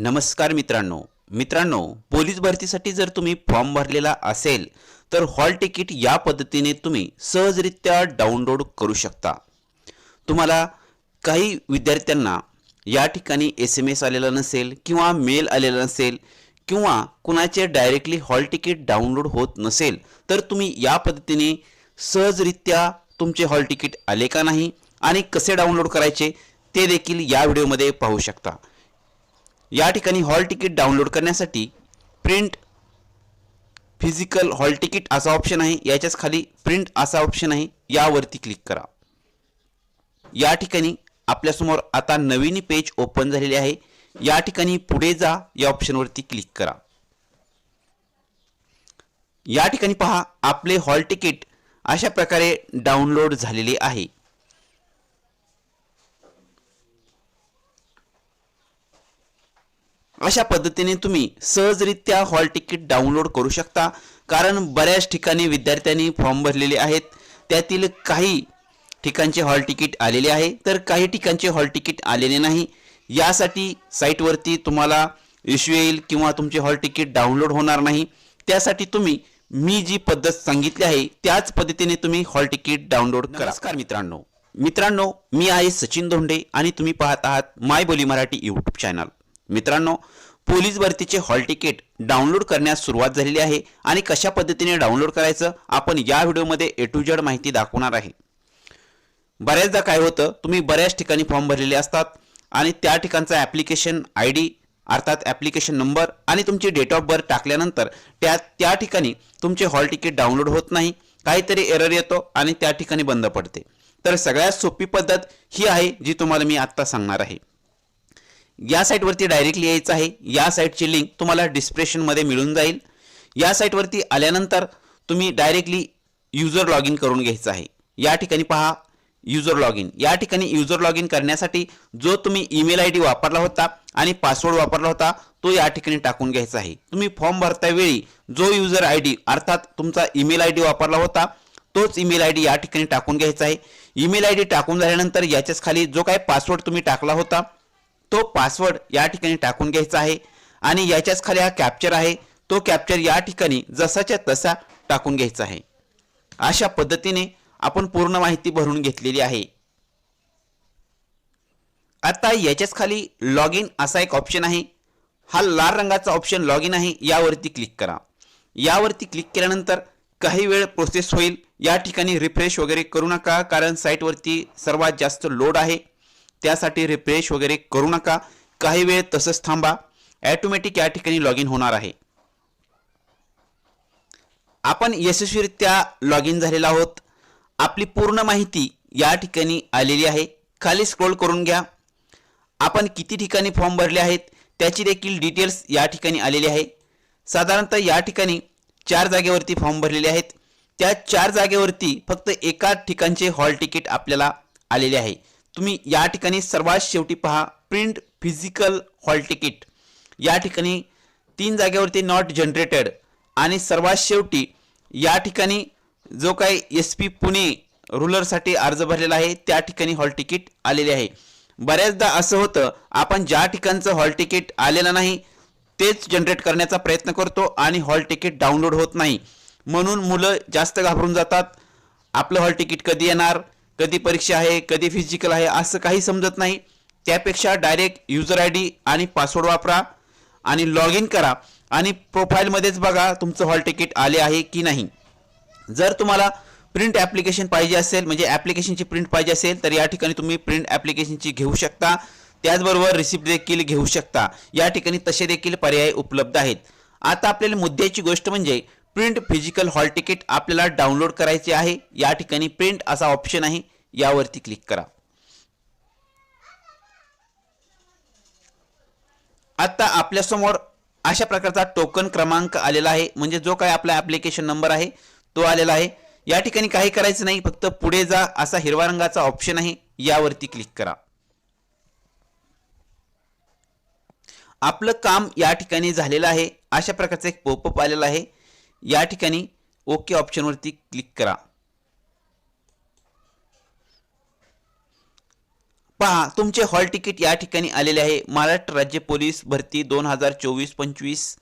नमस्कार मित्रांनो. मित्रांनो पोलीस भरतीसाठी जर तुम्ही फॉर्म भरलेला असेल तर हॉल तिकीट या पद्धतीने तुम्ही सहजरित्या डाउनलोड करू शकता. तुम्हाला काही विद्यार्थ्यांना या ठिकाणी एस एम एस आलेला नसेल किंवा मेल आलेला नसेल किंवा कुणाचे डायरेक्टली हॉल तिकीट डाउनलोड होत नसेल तर तुम्ही या पद्धतीने सहजरित्या तुमचे हॉल तिकीट आले का नाही आणि कसे डाउनलोड करायचे ते देखील या व्हिडिओमध्ये पाहू शकता. या ठिकाणी हॉल तिकीट डाउनलोड करण्यासाठी प्रिंट फिजिकल हॉल तिकीट असा ऑप्शन आहे. याच्याच खाली प्रिंट असा ऑप्शन आहे. यावरती क्लिक करा. या ठिकाणी आपल्यासमोर आता नवीन पेज ओपन झालेले आहे. या ठिकाणी पुढे जा. या ऑप्शनवरती क्लिक करा. या ठिकाणी पहा आपले हॉल तिकीट अशा प्रकारे डाउनलोड झालेले आहे. अशा पद्धतीने तुम्ही सहजरित्या हॉल तिकीट डाउनलोड करू शकता. कारण बऱ्याच ठिकाणी विद्यार्थ्यांनी फॉर्म भरलेले आहेत. त्यातील काही ठिकाणचे हॉल तिकीट आलेले आहे. तर काही ठिकाणचे हॉल तिकीट आलेले नाही. यासाठी साईटवरती तुम्हाला इश्यू येईल किंवा तुमचे हॉल तिकीट डाउनलोड होणार नाही. त्यासाठी तुम्ही मी जी पद्धत सांगितली आहे त्याच पद्धतीने तुम्ही हॉल तिकीट डाउनलोड करा. नमस्कार मित्रांनो. मित्रांनो मी आहे सचिन धोंडे आणि तुम्ही पाहत आहात माय बोली मराठी यूट्यूब चॅनल मित्रांनो पोलीस भरतीचे हॉल तिकीट डाउनलोड करण्यास सुरुवात झालेली आहे आणि कशा पद्धतीने डाउनलोड करायचं आपण या व्हिडिओमध्ये ए टू जेड माहिती दाखवणार आहे. बऱ्याचदा काय होतं तुम्ही बऱ्याच ठिकाणी फॉर्म भरलेले असतात आणि त्या ठिकाणचा ॲप्लिकेशन आय डी अर्थात ॲप्लिकेशन नंबर आणि तुमची डेट ऑफ बर्थ टाकल्यानंतर त्या त्या ठिकाणी तुमचे हॉल तिकीट डाउनलोड होत नाही काहीतरी एरर येतो आणि त्या ठिकाणी बंद पडते. तर सगळ्यात सोपी पद्धत ही आहे जी तुम्हाला मी आत्ता सांगणार आहे. या साईटवरती डायरेक्टली यायचं आहे. या साईटची लिंक तुम्हाला डिस्क्रिप्शनमध्ये मिळून जाईल. या साईटवरती आल्यानंतर तुम्ही डायरेक्टली युजर लॉग इन करून घ्यायचं आहे. या ठिकाणी पहा युजर लॉग इन या ठिकाणी युजर लॉग इन करण्यासाठी जो तुम्ही ईमेल आय डी वापरला होता आणि पासवर्ड वापरला होता तो या ठिकाणी टाकून घ्यायचा आहे. तुम्ही फॉर्म भरतावेळी जो युजर आय डी अर्थात तुमचा ईमेल आय डी वापरला होता तोच ईमेल आय डी या ठिकाणी टाकून घ्यायचा आहे. ईमेल आय डी टाकून झाल्यानंतर याच्याच खाली जो काही पासवर्ड तुम्ही टाकला होता तो पासवर्ड या ठिकाणी टाकून घ्यायचा आहे. आणि याच्याच खाली हा कॅप्चर आहे. तो कॅप्चर या ठिकाणी जसाच्या तसा टाकून घ्यायचा आहे. अशा पद्धतीने आपण पूर्ण माहिती भरून घेतलेली आहे. आता याच्याच खाली लॉग इन असा एक ऑप्शन आहे. हा लाल रंगाचा ऑप्शन लॉग इन आहे. यावरती क्लिक करा. यावरती क्लिक केल्यानंतर काही वेळ प्रोसेस होईल. या ठिकाणी रिफ्रेश वगैरे करू नका कारण साईटवरती सर्वात जास्त लोड आहे. त्यासाठी रिफ्रेश वगैरे करू नका. काही वेळ तसंच थांबा. ॲटोमॅटिक या ठिकाणी लॉग इन होणार आहे. आपण यशस्वीरित्या लॉग इन झालेला आहोत. आपली पूर्ण माहिती या ठिकाणी आलेली आहे. खाली स्क्रोल करून घ्या. आपण किती ठिकाणी फॉर्म भरले आहेत त्याची देखील डिटेल्स या ठिकाणी आलेली आहे. साधारणतः या ठिकाणी चार जागेवरती फॉर्म भरलेले आहेत. त्या चार जागेवरती फक्त एका ठिकाणचे हॉल तिकीट आपल्याला आलेले आहे. तुम्ही या ठिकाणी सर्वात शेवटी पहा प्रिंट फिजिकल हॉल तिकीट या ठिकाणी तीन जागेवरती नॉट जनरेटेड आणि सर्वात शेवटी या ठिकाणी जो काही एस पी पुणे रुलरसाठी अर्ज भरलेला आहे त्या ठिकाणी हॉल तिकीट आलेले आहे. बऱ्याचदा असं होतं आपण ज्या ठिकाणचं हॉल तिकीट आलेलं नाही तेच जनरेट करण्याचा प्रयत्न करतो आणि हॉल तिकीट डाउनलोड होत नाही. म्हणून मुलं जास्त घाबरून जातात. आपलं हॉल तिकीट कधी येणार? कधी परीक्षा आहे कधी फिजिकल आहे असं काही समजत नाही. त्यापेक्षा डायरेक्ट युजर आय डी आणि पासवर्ड वापरा आणि लॉग इन करा आणि प्रोफाईलमध्येच बघा तुमचं हॉल तिकीट आले आहे की नाही. जर तुम्हाला प्रिंट ॲप्लिकेशन पाहिजे असेल म्हणजे ॲप्लिकेशनची प्रिंट पाहिजे असेल तर या ठिकाणी तुम्ही प्रिंट ॲप्लिकेशनची घेऊ शकता. त्याचबरोबर रिसिप्ट देखील घेऊ शकता. या ठिकाणी तसे देखील पर्याय उपलब्ध आहेत. आता आपल्याला मुद्द्याची गोष्ट म्हणजे प्रिंट फिजिकल हॉल तिकीट आपल्याला डाउनलोड करायचे आहे. या ठिकाणी प्रिंट असा ऑप्शन आहे. यावरती क्लिक करा. आता आपल्यासमोर अशा प्रकारचा टोकन क्रमांक आलेला आहे. म्हणजे जो काय आपला ॲप्लिकेशन नंबर आहे तो आलेला आहे. या ठिकाणी काही करायचं नाही. फक्त पुढे जा. असा हिरवा रंगाचा ऑप्शन आहे. यावरती क्लिक करा. आपलं काम या ठिकाणी झालेलं आहे. अशा प्रकारचं एक पोपअप आलेला आहे. या ठिकाणी ओके ऑप्शनवरती क्लिक करा. पहा तुमचे हॉल तिकीट या ठिकाणी आलेले आहे. महाराष्ट्र राज्य पोलीस भरती दोन हजार चोवीस पंचवीस.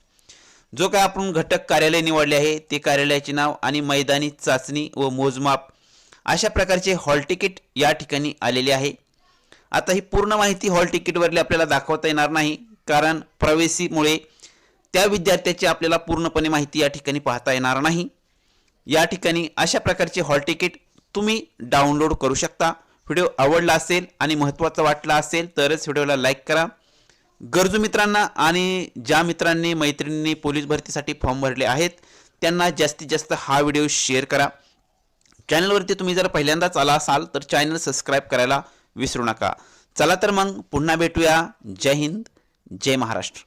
जो काय आपण घटक कार्यालय निवडले आहे ते कार्यालयाचे नाव आणि मैदानी चाचणी व मोजमाप अशा प्रकारचे हॉल तिकीट या ठिकाणी आलेले आहे. आता ही पूर्ण माहिती हॉल तिकीटवरली आपल्याला दाखवता येणार नाही कारण प्रवेशीमुळे त्या विद्यार्थ्याची आपल्याला पूर्णपणे माहिती या ठिकाणी पाहता येणार नाही. या ठिकाणी अशा प्रकारचे हॉल तिकीट तुम्ही डाउनलोड करू शकता. व्हिडिओ आवडला असेल आणि महत्त्वाचा वाटला असेल तरच व्हिडिओला लाईक करा. गरजू मित्रांना आणि ज्या मित्रांनी मैत्रिणींनी पोलीस भरतीसाठी फॉर्म भरले आहेत त्यांना जास्तीत जास्त हा व्हिडिओ शेअर करा. चॅनलवरती तुम्ही जर पहिल्यांदाच आला असाल तर चॅनल सबस्क्राईब करायला विसरू नका. चला तर मग पुन्हा भेटूया. जय हिंद जय महाराष्ट्र.